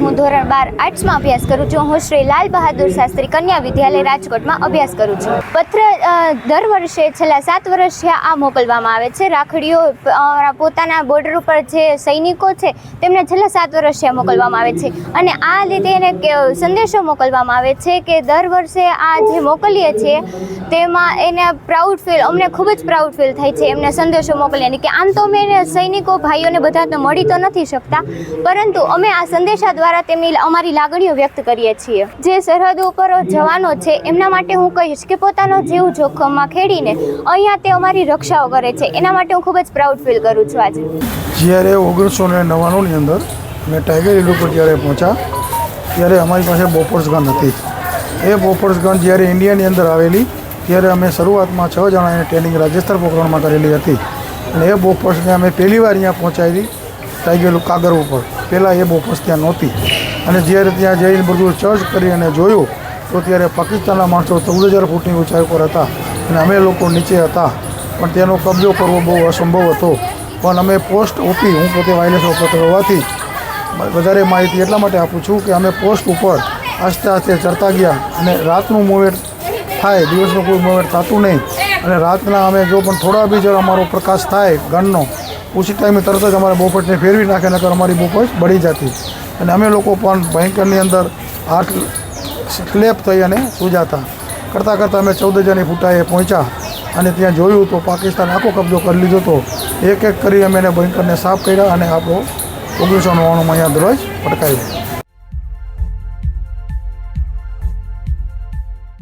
હું ધોરણ બાર આર્ટ્સમાં અભ્યાસ કરું છું. હું શ્રી લાલ બહાદુર શાસ્ત્રી કન્યા વિદ્યાલય રાજકોટમાં અભ્યાસ કરું છું. પત્ર દર વર્ષે છેલ્લા સાત વર્ષથી આ મોકલવામાં આવે છે. રાખડીઓ પોતાના બોર્ડર ઉપર જે સૈનિકો છે, તેમને છેલ્લા સાત વર્ષથી આ મોકલવામાં આવે છે. અને આ લીધે એને સંદેશો મોકલવામાં આવે છે કે દર વર્ષે આ જે મોકલીએ છીએ, તેમાં એને પ્રાઉડ ફીલ અમને ખૂબ જ પ્રાઉડ ફીલ થાય છે એમને સંદેશો મોકલીએ કે આમ તો અમે સૈનિકો, ભાઈઓને બધા તો મળી તો નથી શકતા. પરંતુ અમે આ સંદેશા દ્વારા તેમની અમારી લાગણીઓ વ્યક્ત કરીએ છીએ. જે સરહદ ઉપર જવાનો છે, એમના માટે હું કહીશ કે પોતાનો જીવ જોખમમાં ખેડીને અહીંયા તે અમારી રક્ષાઓ કરે છે. એના માટે હું ખૂબ જ પ્રાઉડ ફીલ કરું છું આજે. જ્યારે ઓગણીસો ને નવ્વાણુંની અંદર મેં ટાઈગર હિલ ઉપર જ્યારે પહોંચ્યા, ત્યારે અમારી પાસે બોફોર્સ ગન હતી. એ બોફોર્સ ગન જ્યારે ઇન્ડિયાની અંદર આવેલી, ત્યારે અમે શરૂઆતમાં છ જણાની ટ્રેનિંગ રાજસ્થાન પ્રોગ્રામમાં કરેલી હતી. અને એ બોફોર્સને અમે પહેલી વાર અહીંયા પહોંચાડી. હિલ કાગર ઉપર. પહેલાં એ બોફસ ત્યાં નહોતી. અને જ્યારે ત્યાં જઈને બધું ચર્ચ કરી અને જોયું, તો ત્યારે પાકિસ્તાનના માણસો ચૌદ હજાર ફૂટની ઊંચાઈ ઉપર હતા. અને અમે લોકો નીચે હતા. પણ તેનો કબજો કરવો બહુ અસંભવ હતો. પણ અમે પોસ્ટ ઓપી હું પોતે વાયરલેસ ઓપરેટર હોવાથી વધારે માહિતી એટલા માટે આપું છું કે અમે પોસ્ટ ઉપર આસ્તે આસ્તે ચડતા ગયા અને રાતનું મૂવમેન્ટ થાય, દિવસનું કોઈ મૂવમેન્ટ થતું નહીં. અને રાતના અમે જો પણ થોડા બી જો અમારો પ્રકાશ થાય, ગનનો ઉચી ટાઈમે તરત જ અમારા બોફટને ફેરવી નાખે, નકર અમારી બોફટ બળી જતી. અને અમે લોકો પણ ભયંકરની અંદર હાથ સ્લેપ થઈ અને સૂજાતા. કરતાં કરતાં અમે ચૌદ હજારની ફૂટાએ પહોંચ્યા અને ત્યાં જોયું તો પાકિસ્તાન આખો કબજો કરી લીધો હતો. એક એક કરી અમે એને ભયંકરને સાફ કર્યા અને આપણો ઓગણીસો નવ્વાણુંમાં અહીંયા ધ્વજ પટકાવ્યો